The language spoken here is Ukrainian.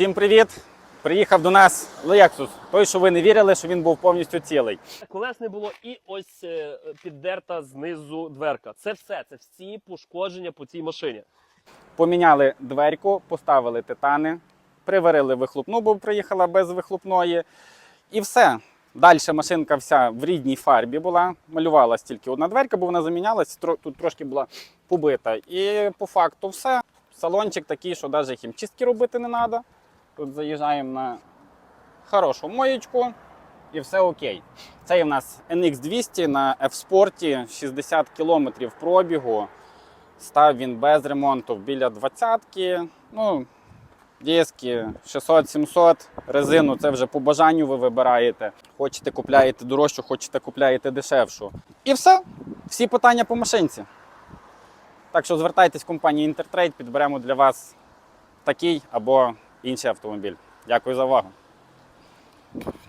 Всім привіт! Приїхав до нас Lexus. Той, що ви не вірили, що він був повністю цілий. Колес не було і ось е, піддерта знизу дверка. Це все, це всі пошкодження по цій машині. Поміняли дверку, поставили титани, приварили вихлопну, бо приїхала без вихлопної. І все. Далі машинка вся в рідній фарбі була. Малювалась тільки одна дверка, бо вона замінялась, тут трошки була побита. І по факту все. Салончик такий, що навіть хімчистки робити не треба. Тут заїжджаємо на хорошу моєчку і все окей. Це в нас NX200 на F-Sport, 60 км пробігу. Став він без ремонту біля двадцятки. Ну, диски 600-700, резину це вже по бажанню ви вибираєте. Хочете купляєте дорожчу, хочете купляєте дешевшу. І все. Всі питання по машинці. Так що звертайтесь в компанію Intertrade, підберемо для вас такий або інший автомобіль. Дякую за увагу.